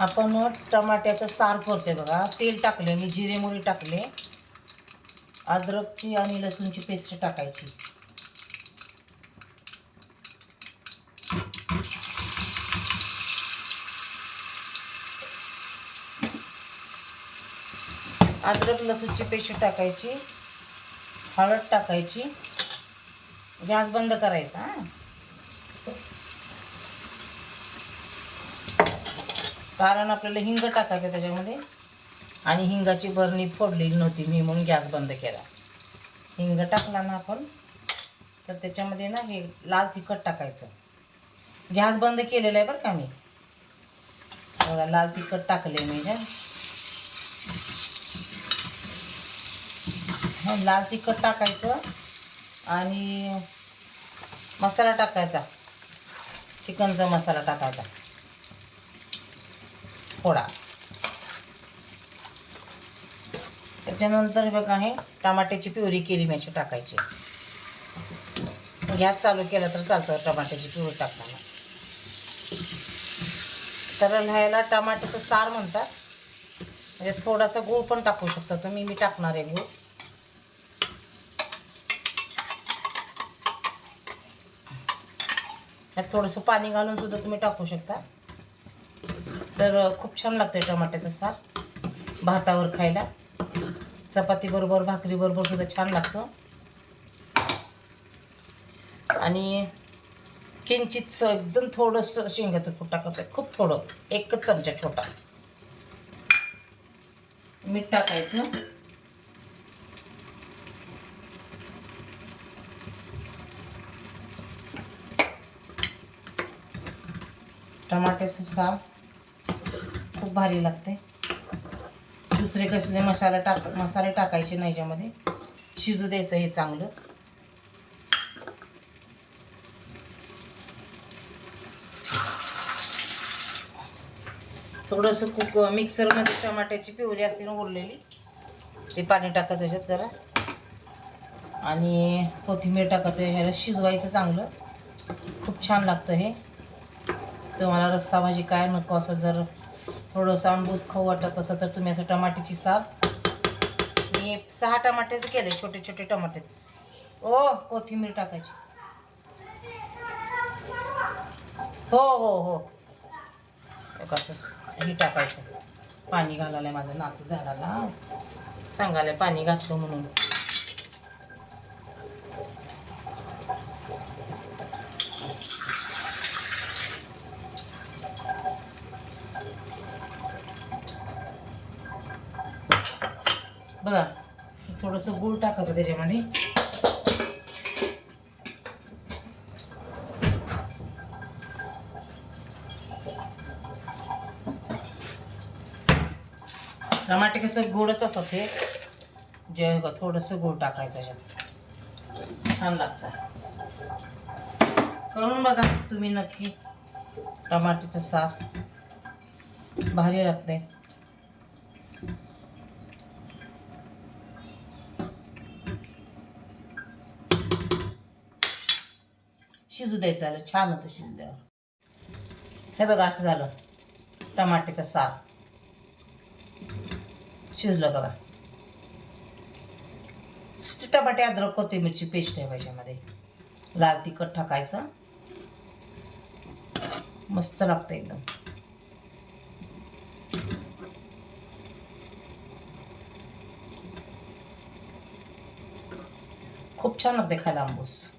आपण टमाट्याचं सार करते बघा. तेल टाकले मी जिरे मोहरी टाकले. अद्रकची आणि लसूणची पेस्ट टाकायची. अद्रक लसूणची पेस्ट टाकायची. हळद टाकायची. गॅस बंद करायचा हां. कारण आपल्याला हिंग टाकायचं त्याच्यामध्ये. आणि हिंगाची बरणी फोडलेली नव्हती मी म्हणून गॅस बंद केला. हिंग टाकला ना आपण तर त्याच्यामध्ये ना हे लाल तिखट टाकायचं. गॅस बंद केलेला आहे बरं का मी. बघा लाल तिखट टाकले मी का लाल तिखट टाकायचं आणि मसाला टाकायचा. चिकनचा मसाला टाकायचा. थोडा त्याच्यानंतर बघा हे टमाट्याची प्युरी केली मी टाकायची. गॅस चालू केला तर चालतं टमाट्याची प्युरी टाकताना. तर ह्याला टमाट्याचं सार म्हणतात. म्हणजे थोडासा गूळ पण टाकू शकता तुम्ही मी टाकणार आहे गूळ. ह्यात थोडंसं पाणी घालून सुद्धा तुम्ही टाकू शकता. तर खूप छान लागते टमाट्याचं सार. भातावर खायला. चपातीबरोबर भाकरीबरोबर सुद्धा छान लागतं. आणि किंचित एकदम थोडंसं शेंगाचं कूट टाकत आहे खूप थोडं. एकच चमचा छोटा. मीठ टाकायचं. टमाट्याचं सार. खूप भारी लागते. दुसरे कसले मसाला टाक मसाले टाकायचे नाही याच्यामध्ये. शिजू द्यायचं हे चांगलं. थोडंसं कुक मिक्सरमध्ये टमाट्याची पिवरी असते ना उरलेली ते पाणी टाकायचं याच्यात जरा. आणि कोथिंबीर टाकायचं ह्याला शिजवायचं चांगलं. खूप छान लागतं हे. तुम्हाला रस्सा भाजी काय नको असं जर थोडंसं आंबूस खाऊ वाटत असं तर तुम्ही असं टमाट्याची साप मी सहा टमाट्याचं केले छोटे छोटे टमाटे. ओ कोथिंबीर टाकायची. हो हो हो. कसं हे टाकायचं. पाणी घालायला माझं नातू झाडाला. सांगायला पाणी घातलं म्हणून. बघा थोडंसं गूळ टाकायचं त्याच्यामध्ये. टमाटे कसं गोडच असतात ते. जे बघा थोडंसं गोड टाकायचं याच्यात. छान लागतं. करून बघा तुम्ही नक्की. टमाटेचं सार. भारी लागते शिजू द्यायचं आलं छान होतं शिजल्यावर. हे बघा असं झालं. टमाट्याचं सार. शिजलं बघा. टमाटे अद्रक कोथिंबीरची पेस्ट आहे त्याच्यामध्ये लाल तिखट टाकायचं. मस्त लागतं एकदम. खूप छान लागते खायला आंबूस.